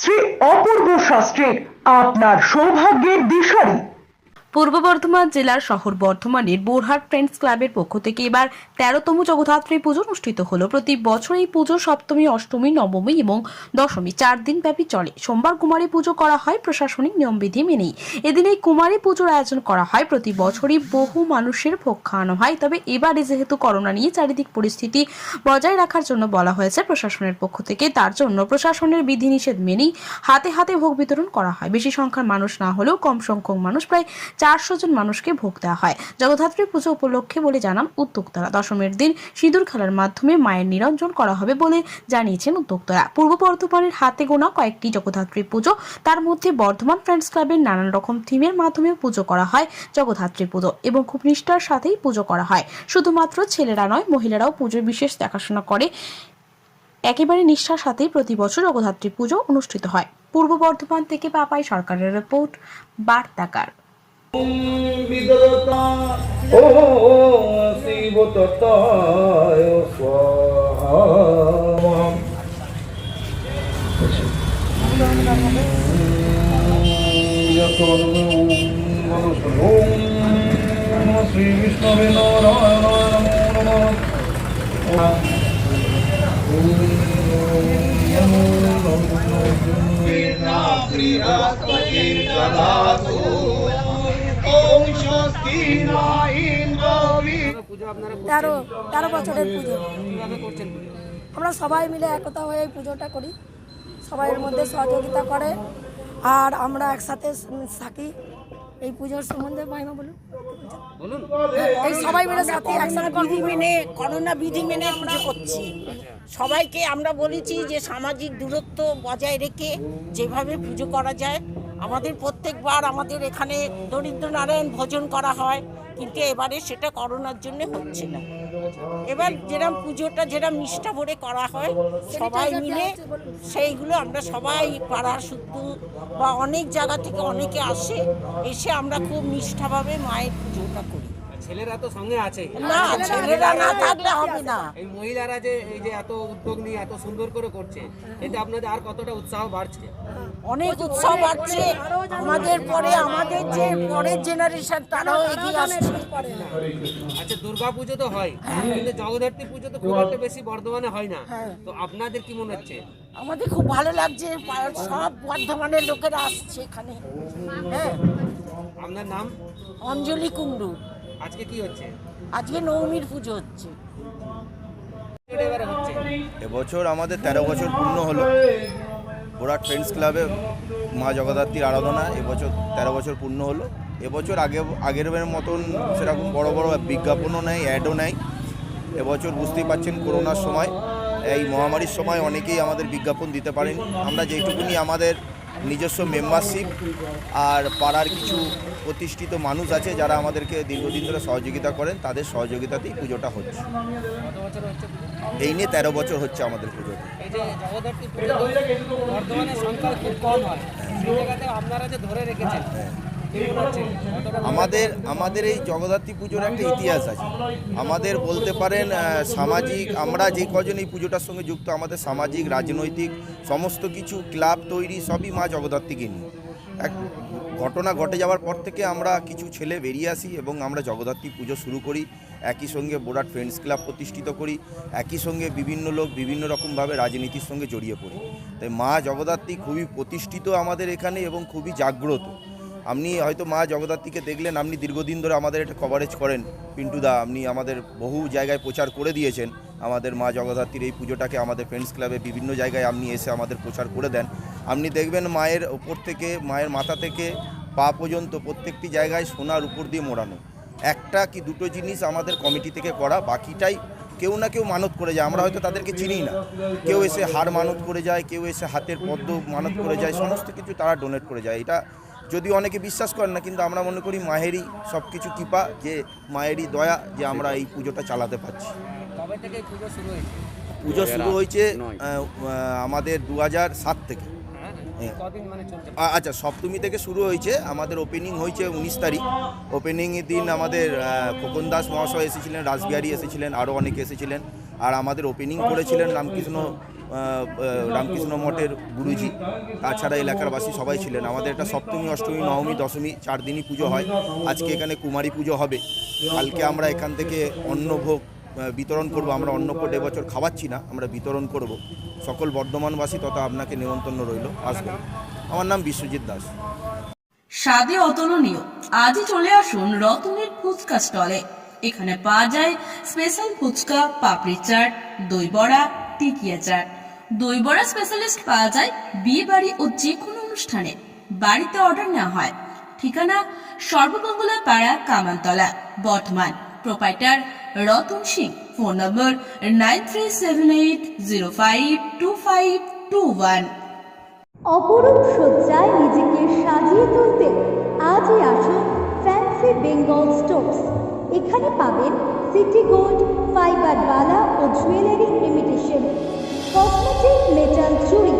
Shri Apurba শাস্ত্রীর আপনার সৌভাগ্যের দিশারি। পূর্ব বর্ধমান জেলার শহর বর্ধমানের বোরহাট ফ্রেন্ডস ক্লাবের পক্ষ থেকে এবার তেরোতম জগদ্ধাত্রী পুজো অনুষ্ঠিত হলো। প্রতি বছর এই পুজো সপ্তমী, অষ্টমী, নবমী এবং দশমী চার দিন ব্যাপী চলে। সোমবার কুমারী পুজো করা হয় প্রশাসনিক নিয়মবিধি মেনেই। এদিন এই কুমারী পুজোর আয়োজন করা হয়। প্রতি বছরই বহু মানুষের ভোগ খাওয়ানো হয়। তবে এবারে যেহেতু করোনা নিয়ে চারিদিক পরিস্থিতি বজায় রাখার জন্য বলা হয়েছে প্রশাসনের পক্ষ থেকে, তার জন্য প্রশাসনের বিধিনিষেধ মেনেই হাতে হাতে ভোগ বিতরণ করা হয়। বেশি সংখ্যার মানুষ না হলেও কম সংখ্যক মানুষ প্রায় চারশো জন মানুষকে ভোগ দেওয়া হয়। জগদ্ধাত্রী পুজো উপলক্ষে বলে জানান উদ্যোক্তারা। দশমীর দিন সিঁদুর খেলার মাধ্যমে মায়ের নিরঞ্জন করা হবে বলে জানিয়েছেন উদ্যোক্তারা। পূর্ব বর্ধমানের হাতে গোনা কয়েকটি জগদ্ধাত্রী পুজো। তার মধ্যে বর্ধমান ফ্রেন্ডস ক্লাবের নানান রকম থিমের মাধ্যমে পুজো করা হয় জগদ্ধাত্রী পুজো এবং খুব নিষ্ঠার সাথেই পুজো করা হয়। শুধুমাত্র ছেলেরা নয়, মহিলারাও পুজোর বিশেষ দেখাশোনা করে। একেবারে নিষ্ঠার সাথেই প্রতি বছর জগদ্ধাত্রী পুজো অনুষ্ঠিত হয়। পূর্ব বর্ধমান থেকে পাপাই সরকারের রিপোর্ট, বার্তাকার। বিদরতা ও শিবততায় স্বাহা। শ্রী বিষ্ণবে তেরো তেরো বছরের পুজো। আমরা সবাই মিলে একতা হয়ে এই পুজোটা করি। সবাই এর মধ্যে সহযোগিতা করে। আর আমরা একসাথে থাকি। এই পুজোর সম্বন্ধে মাইমা বলুন। এই সবাই মিলে সাথে একসাথে বিধি মেনে করোনা বিধি মেনে পুজো করছি। সবাইকে আমরা বলেছি যে সামাজিক দূরত্ব বজায় রেখে যেভাবে পুজো করা যায় আমাদের প্রত্যেকবার আমাদের এখানে দরিদ্র নারায়ণ ভোজন করা হয়। কিন্তু এবারে সেটা করোনার জন্য হচ্ছে না। এবার যেরকম পুজোটা যেরকম নিষ্ঠা ভরে করা হয়, সবাই মিলে সেইগুলো আমরা সবাই পাড়ার শুদ্ধ বা অনেক জায়গা থেকে অনেকে আসে, এসে আমরা খুব নিষ্ঠাভাবে মায়ের পুজোটা করি। ছেলেরা তো সঙ্গে আছে। না ছেলেরা না থাকলে হবে না। এই মহিলারা যে এই যে এত উদ্যোগ নিয়ে এত সুন্দর করে করছে এতে আপনাদের আর কতটা উৎসাহ বাড়ছে? অনেক উৎসাহ বাড়ছে। আমাদের পরে আমাদের যে পরের জেনারেশন তারাও এগিয়ে আসছে। আচ্ছা দুর্গা পুজো তো হয় কিন্তু জগদ্ধাত্রী পুজো তো খুব একটা বেশি বর্ধমানে হয় না। তো আপনাদের কি মনে হচ্ছে? আমাদের খুব ভালো লাগছে সব বর্ধমানের লোকেরা আসছে এখানে। হ্যাঁ। আপনার নাম? অঞ্জলি কুণ্ডু আজকে কি হচ্ছে? আজকে নবমীর পুজো হচ্ছে। এবছর আমাদের তেরো বছর পূর্ণ হলো। বোরাট ফ্রেন্ডস ক্লাবে মা জগদ্ধাত্রীর আরাধনা এবছর তেরো বছর পূর্ণ হলো। এবছর আগে আগের বারের মতন সেরকম বড় বড় বিজ্ঞাপনও নেই অ্যাডও নেই। এবছর বুঝতেই পারছেন করোনার সময় এই মহামারীর সময় অনেকেই আমাদের বিজ্ঞাপন দিতে পারেন। আমরা যেইটুকুনি আমাদের নিজস্ব মেম্বারশিপ আর পাড়ার কিছু প্রতিষ্ঠিত মানুষ আছে যারা আমাদেরকে দীর্ঘদিন ধরে সহযোগিতা করেন তাদের সহযোগিতাতেই পুজোটা হচ্ছে? এই নিয়ে তেরো বছর হচ্ছে আমাদের পুজো। হয়। আপনারা যে ধরে রেখেছেন আমাদের আমাদের এই জগদ্ধাত্রী পুজোর একটা ইতিহাস আছে। আমাদের বলতে পারেন সামাজিক, আমরা যে কজন এই পুজোটার সঙ্গে যুক্ত, আমাদের সামাজিক, রাজনৈতিক, সমস্ত কিছু, ক্লাব তৈরি, সবই মা জগদ্ধাত্রীকে নিয়ে। এক ঘটনা ঘটে যাওয়ার পর থেকে আমরা কিছু ছেলে বেরিয়ে আসি এবং আমরা জগদ্ধাত্রী পুজো শুরু করি। একই সঙ্গে বোরাট ফ্রেন্ডস ক্লাব প্রতিষ্ঠিত করি। একই সঙ্গে বিভিন্ন লোক বিভিন্ন রকমভাবে রাজনীতির সঙ্গে জড়িয়ে পড়ি। তাই মা জগদ্ধাত্রী খুবই প্রতিষ্ঠিত আমাদের এখানে এবং খুবই জাগ্রত। আপনি হয়তো মা জগদ্ধাত্রীকে দেখলেন, আপনি দীর্ঘদিন ধরে আমাদের এটা কভারেজ করেন। পিন্টুদা আপনি আমাদের বহু জায়গায় প্রচার করে দিয়েছেন। আমাদের মা জগদ্ধাত্রীর এই পুজোটাকে আমাদের ফ্রেন্ডস ক্লাবে বিভিন্ন জায়গায় আপনি এসে আমাদের প্রচার করে দেন। আপনি দেখবেন মায়ের ওপর থেকে, মায়ের মাথা থেকে পা পর্যন্ত প্রত্যেকটি জায়গায় সোনার উপর দিয়ে মোড়ানো। একটা কি দুটো জিনিস আমাদের কমিটি থেকে করা, বাকিটাই কেউ না কেউ মানত করে যায়। আমরা হয়তো তাদেরকে চিনি না। কেউ এসে হার মানত করে যায়, কেউ এসে হাতের পদ্ম মানত করে যায়, সমস্ত কিছু তারা ডোনেট করে যায়। এটা যদি অনেকে বিশ্বাস করেন না কিন্তু আমরা মনে করি মায়েরই সব কিছু কৃপা যে মায়েরই দয়া যে আমরা এই পুজোটা চালাতে পারছি। পুজো শুরু হয়েছে? পুজো শুরু হয়েছে আহ, আহ, আমাদের দু সাত থেকে। হ্যাঁ হ্যাঁ। মানে আচ্ছা সপ্তমী থেকে শুরু হয়েছে আমাদের ওপেনিং হয়েছে উনিশ তারিখ। ওপেনিংয়ের দিন আমাদের খোকন দাস মহাশয় এসেছিলেন রাসবিহারী এসেছিলেন আরও অনেকে এসেছিলেন। আর আমাদের ওপেনিং করেছিলেন রামকৃষ্ণ রামকৃষ্ণ মঠের গুরুজি, তাছাড়া এলাকার বাসী সবাই ছিলেন। আমাদের এটা সপ্তমী, অষ্টমী, নবমী, দশমী, চার দিনই পুজো হয়। আজকে এখানে কুমারী পুজো হবে। কালকে আমরা এখান থেকে অন্নভোগ বিতরণ করব। আমরা অন্নকোট এবছর খাওয়াচ্ছি না, আমরা বিতরণ করব। সকল বর্ধমানবাসী তথা আপনাকে নিমন্ত্রণ রইল। আসবেন। আমার নাম বিশ্বজিৎ দাস। স্বাদে অতুলনীয়। আজই চলে আসুন রতনের ফুচকা স্টলে। এখানে পাওয়া যায় স্পেশাল ফুচকা, পাপড়ি চাট, দই বড়া, টিকিয়া চাট। দই বড়া স্পেশালিস্ট পাওয়া যায় বিয়ে বাড়ি ও যে কোনো অনুষ্ঠানে। বাড়িতে অর্ডার নেওয়া হয়। ঠিকানা সর্বমঙ্গলা পাড়া Kamantala Bardhaman. Proprietor Ratan Singh. Phone number nine three seven eight zero five two five two one অপরূপ সজ্জায় নিজেকে সাজিয়ে তুলতে আজই আসুন ফ্যান্সি বেঙ্গল স্টোর্স এখানে পাবেন সিটি গোল্ড ফাইবার বালা ও জুয়েলারি ইমিটেশন কসমেটিক মেটাল চুড়ি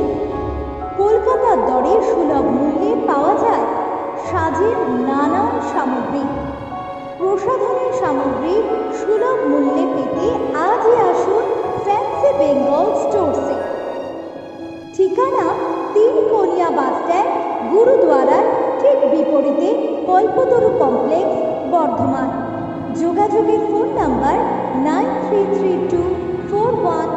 কলকাতার দরে সুলভ মূল্যে পাওয়া যায় সাজের নানান সামগ্রী। প্রসাধনের সামগ্রী সুলভ মূল্যে পেতে আজই আসুন ফ্যান্সি বেঙ্গল স্টোরসে ঠিকানা তিন কোনিয়া বাস স্ট্যান্ড, গুরুদ্বারার ঠিক বিপরীতে কল্পতরু কমপ্লেক্স, বর্ধমান। যোগাযোগের phone number nine three three two four one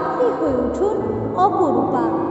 আপনি হয়ে উঠুন অপরূপা।